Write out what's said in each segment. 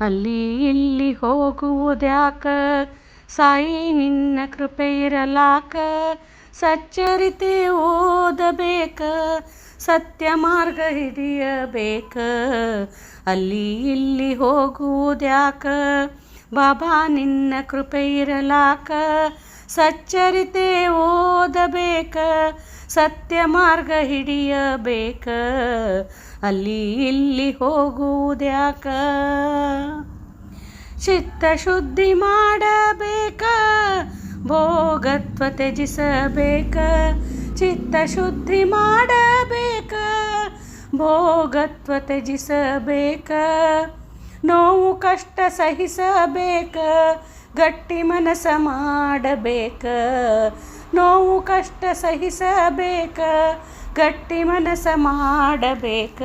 ಅಲ್ಲಿ ಇಲ್ಲಿ ಹೋಗುವುದ್ಯಾಕ? ಸಾಯಿ, ನಿನ್ನ ಕೃಪೆ ಇರಲಾಕ ಸಚ್ಚರಿತೆ ಓದಬೇಕ? ಸತ್ಯ ಮಾರ್ಗ ಹಿಡಿಯಬೇಕ? ಅಲ್ಲಿ ಇಲ್ಲಿ ಹೋಗುವುದ್ಯಾಕ? ಬಾಬಾ, ನಿನ್ನ ಕೃಪೆ ಇರಲಾಕ ಸಚ್ಚರಿತೆ ಓದಬೇಕ? ಸತ್ಯ ಮಾರ್ಗ ಹಿಡಿಯಬೇಕ? ಅಲ್ಲಿ ಇಲ್ಲಿ ಹೋಗುವುದ್ಯಾಕ ಚಿತ್ತ ಶುದ್ಧಿ ಮಾಡಬೇಕ? ಭೋಗತ್ವ ತ್ಯಜಿಸಬೇಕ? ಚಿತ್ತ ಶುದ್ಧಿ ಮಾಡಬೇಕ? ಭೋಗತ್ವ ತ್ಯಜಿಸಬೇಕ? ನೋವು ಕಷ್ಟ ಸಹಿಸಬೇಕ? ಗಟ್ಟಿ ಮನಸ ಮಾಡಬೇಕ? ನೋವು ಕಷ್ಟ ಸಹಿಸಬೇಕ, ಗಟ್ಟಿ ಮನಸ ಮಾಡಬೇಕ.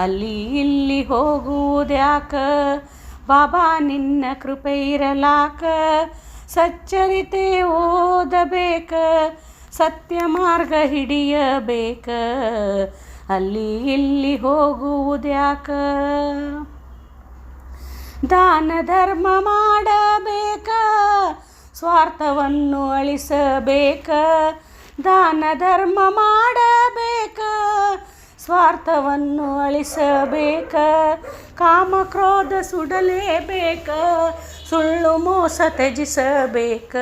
ಅಲ್ಲಿ ಇಲ್ಲಿ ಹೋಗುವುದ್ಯಾಕ? ಬಾಬಾ ನಿನ್ನ ಕೃಪೆ ಇರಲಾಕ. ಸಚ್ಚರಿತೆ ಓದಬೇಕ, ಸತ್ಯ ಮಾರ್ಗ ಹಿಡಿಯಬೇಕ. ಅಲ್ಲಿ ಇಲ್ಲಿ ಹೋಗುವುದ್ಯಾಕ? ದಾನ ಧರ್ಮ ಮಾಡಬೇಕ ಸ್ವಾರ್ಥವನ್ನು ಅಳಿಸಬೇಕ, ದಾನ ಧರ್ಮ ಮಾಡಬೇಕ, ಸ್ವಾರ್ಥವನ್ನು ಅಳಿಸಬೇಕ, ಕಾಮ ಕ್ರೋಧ ಸುಡಲೇಬೇಕ, ಸುಳ್ಳು ಮೋಸ ತ್ಯಜಿಸಬೇಕ,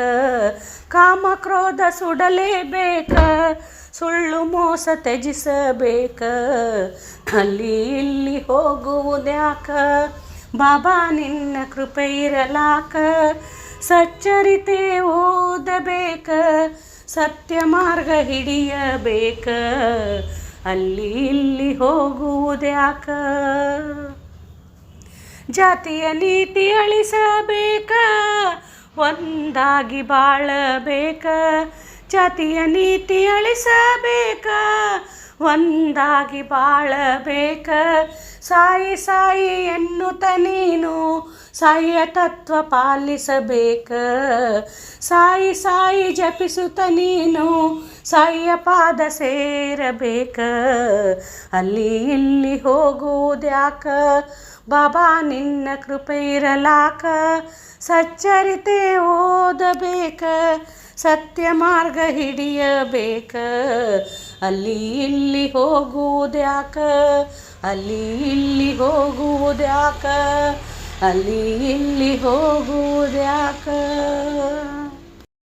ಕಾಮ ಕ್ರೋಧ ಸುಡಲೇಬೇಕ, ಸುಳ್ಳು ಮೋಸ ತ್ಯಜಿಸಬೇಕ. ಅಲ್ಲಿ ಇಲ್ಲಿ ಹೋಗುವುದ್ಯಾಕ ಬಾಬಾ ನಿನ್ನ ಕೃಪೆ ಇರಲಾಕ ಸಚ್ಚರಿತೆ ಓದಬೇಕ, ಸತ್ಯ ಮಾರ್ಗ ಹಿಡಿಯಬೇಕ, ಅಲ್ಲಿ ಇಲ್ಲಿ ಹೋಗುವುದ್ಯಾಕ? ಜಾತಿಯ ನೀತಿ ಅಳಿಸಬೇಕ, ಒಂದಾಗಿ ಬಾಳಬೇಕ, ಜಾತಿಯ ನೀತಿ ಅಳಿಸಬೇಕ, ಒಂದಾಗಿ ಬಾಳಬೇಕ ಸಾಯಿ ಸಾಯಿ ಎನ್ನುತ್ತ ನೀನು, ಸಾಯಿಯ ತತ್ವ ಪಾಲಿಸಬೇಕ. ಸಾಯಿ ಸಾಯಿ ಜಪಿಸುತ್ತ ನೀನು, ಸಾಯಿಯ ಪಾದ ಸೇರಬೇಕ. ಅಲ್ಲಿ ಇಲ್ಲಿ ಹೋಗುವುದ್ಯಾಕ ಬಾಬಾ ನಿನ್ನ ಕೃಪೆ ಇರಲಾಕ. ಸಚ್ಚರಿತೆ ಓದಬೇಕ, ಸತ್ಯ ಮಾರ್ಗ ಹಿಡಿಯಬೇಕ. ಅಲ್ಲಿ ಇಲ್ಲಿ ಹೋಗುವುದ್ಯಾಕ ಅಲ್ಲಿ ಇಲ್ಲಿ ಹೋಗುವುದ್ಯಾಕ ಅಲ್ಲಿ ಇಲ್ಲಿ ಹೋಗುವುದ್ಯಾಕ